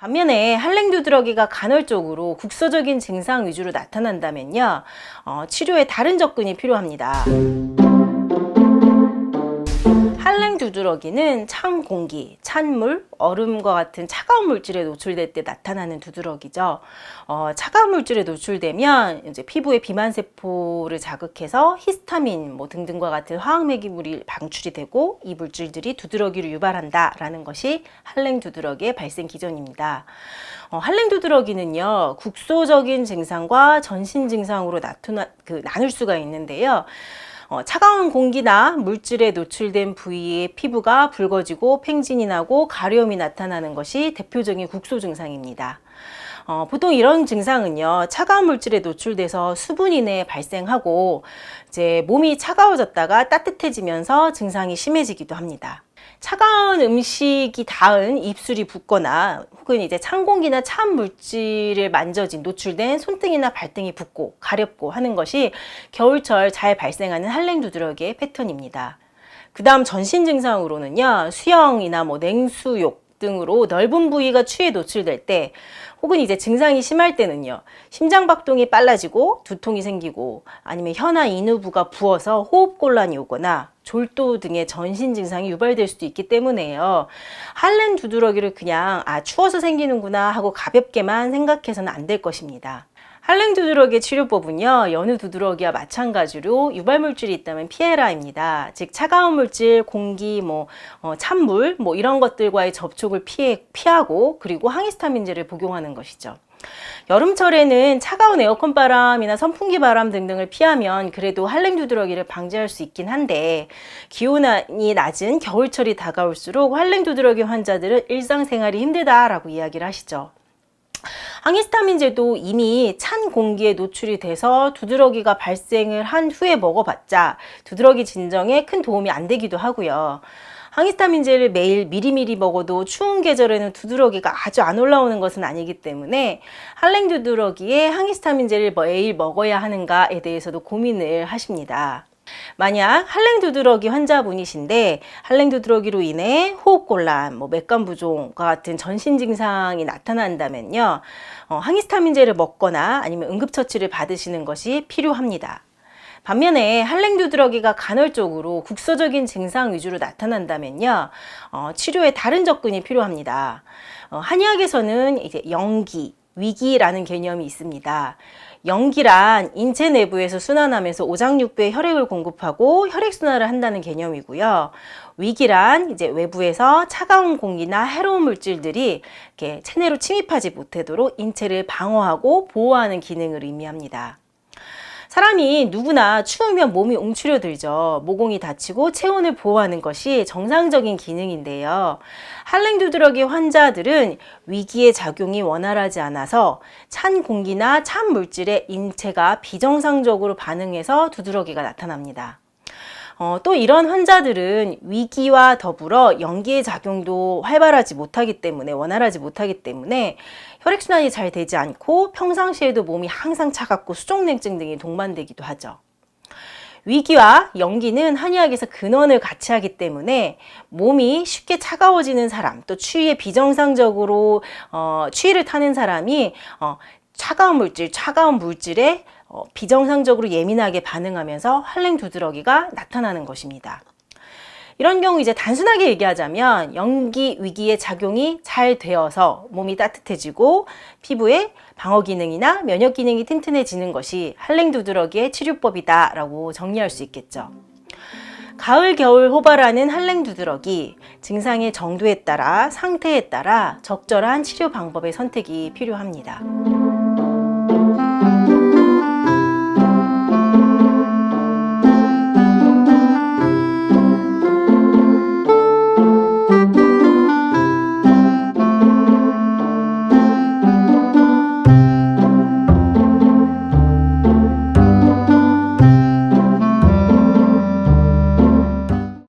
반면에 한랭두드러기가 간헐적으로 국소적인 증상 위주로 나타난다면요, 어, 치료에 다른 접근이 필요합니다. 한랭두드러기는 찬 공기, 찬물, 얼음과 같은 차가운 물질에 노출될 때 나타나는 두드러기죠. 어, 차가운 물질에 노출되면 이제 피부의 비만 세포를 자극해서 히스타민 뭐 등등과 같은 화학 매기물이 방출이 되고 이 물질들이 두드러기를 유발한다라는 것이 한랭 두드러기의 발생 기전입니다. 어, 한랭 두드러기는요 국소적인 증상과 전신 증상으로 나타나 그 나눌 수가 있는데요. 어, 차가운 공기나 물질에 노출된 부위의 피부가 붉어지고 팽진이 나고 가려움이 나타나는 것이 대표적인 국소 증상입니다. 어, 보통 이런 증상은요, 차가운 물질에 노출돼서 수분 이 내에 발생하고, 이제 몸이 차가워졌다가 따뜻해지면서 증상이 심해지기도 합니다. 차가운 음식이 닿은 입술이 붓거나 혹은 이제 찬 공기나 찬 물질을 만져진 노출된 손등이나 발등이 붓고 가렵고 하는 것이 겨울철 잘 발생하는 한랭 두드러기의 패턴입니다. 그 다음 전신 증상으로는요, 수영이나 뭐 냉수욕 등으로 넓은 부위가 추위에 노출될 때 혹은 이제 증상이 심할 때는요, 심장 박동이 빨라지고 두통이 생기고 아니면 혀나 인후부가 부어서 호흡곤란이 오거나 졸도 등의 전신 증상이 유발될 수도 있기 때문에요. 할렌 두드러기를 그냥 아 추워서 생기는구나 하고 가볍게만 생각해서는 안 될 것입니다. 한랭 두드러기의 치료법은요, 연우 두드러기와 마찬가지로 유발물질이 있다면 피해라입니다. 즉, 차가운 물질, 공기, 뭐, 어, 찬물, 뭐, 이런 것들과의 접촉을 피해, 피하고, 그리고 항히스타민제를 복용하는 것이죠. 여름철에는 차가운 에어컨 바람이나 선풍기 바람 등등을 피하면 그래도 한랭 두드러기를 방지할 수 있긴 한데 기온이 낮은 겨울철이 다가올수록 한랭 두드러기 환자들은 일상생활이 힘들다라고 이야기를 하시죠. 항히스타민제도 이미 찬 공기에 노출이 돼서 두드러기가 발생을 한 후에 먹어봤자 두드러기 진정에 큰 도움이 안 되기도 하고요. 항히스타민제를 매일 미리미리 먹어도 추운 계절에는 두드러기가 아주 안 올라오는 것은 아니기 때문에 한랭 두드러기에 항히스타민제를 매일 먹어야 하는가에 대해서도 고민을 하십니다. 만약 한랭 두드러기 환자분이신데 한랭 두드러기로 인해 호흡곤란, 뭐 맥감 부종과 같은 전신 증상이 나타난다면요, 어, 항히스타민제를 먹거나 아니면 응급처치를 받으시는 것이 필요합니다. 반면에 한랭 두드러기가 간헐적으로 국소적인 증상 위주로 나타난다면요, 어, 치료에 다른 접근이 필요합니다. 어, 한의학에서는 이제 영기, 위기라는 개념이 있습니다. 영기란 인체 내부에서 순환하면서 오장육부에 혈액을 공급하고 혈액순환을 한다는 개념이고요. 위기란 이제 외부에서 차가운 공기나 해로운 물질들이 이렇게 체내로 침입하지 못하도록 인체를 방어하고 보호하는 기능을 의미합니다. 사람이 누구나 추우면 몸이 움츠려들죠. 모공이 다치고 체온을 보호하는 것이 정상적인 기능인데요. 한랭 두드러기 환자들은 위기의 작용이 원활하지 않아서 찬 공기나 찬 물질에 인체가 비정상적으로 반응해서 두드러기가 나타납니다. 어, 또 이런 환자들은 위기와 더불어 연기의 작용도 활발하지 못하기 때문에 원활하지 못하기 때문에 혈액순환이 잘 되지 않고 평상시에도 몸이 항상 차갑고 수족냉증 등이 동반되기도 하죠. 위기와 연기는 한의학에서 근원을 같이 하기 때문에 몸이 쉽게 차가워지는 사람, 또 추위에 비정상적으로 어, 추위를 타는 사람이 어, 차가운 물질, 차가운 물질에 어, 비정상적으로 예민하게 반응하면서 한랭 두드러기가 나타나는 것입니다. 이런 경우 이제 단순하게 얘기하자면 연기 위기의 작용이 잘 되어서 몸이 따뜻해지고 피부의 방어 기능이나 면역 기능이 튼튼해지는 것이 한랭 두드러기의 치료법이다라고 정리할 수 있겠죠. 가을, 겨울 호발하는 한랭 두드러기 증상의 정도에 따라 상태에 따라 적절한 치료 방법의 선택이 필요합니다.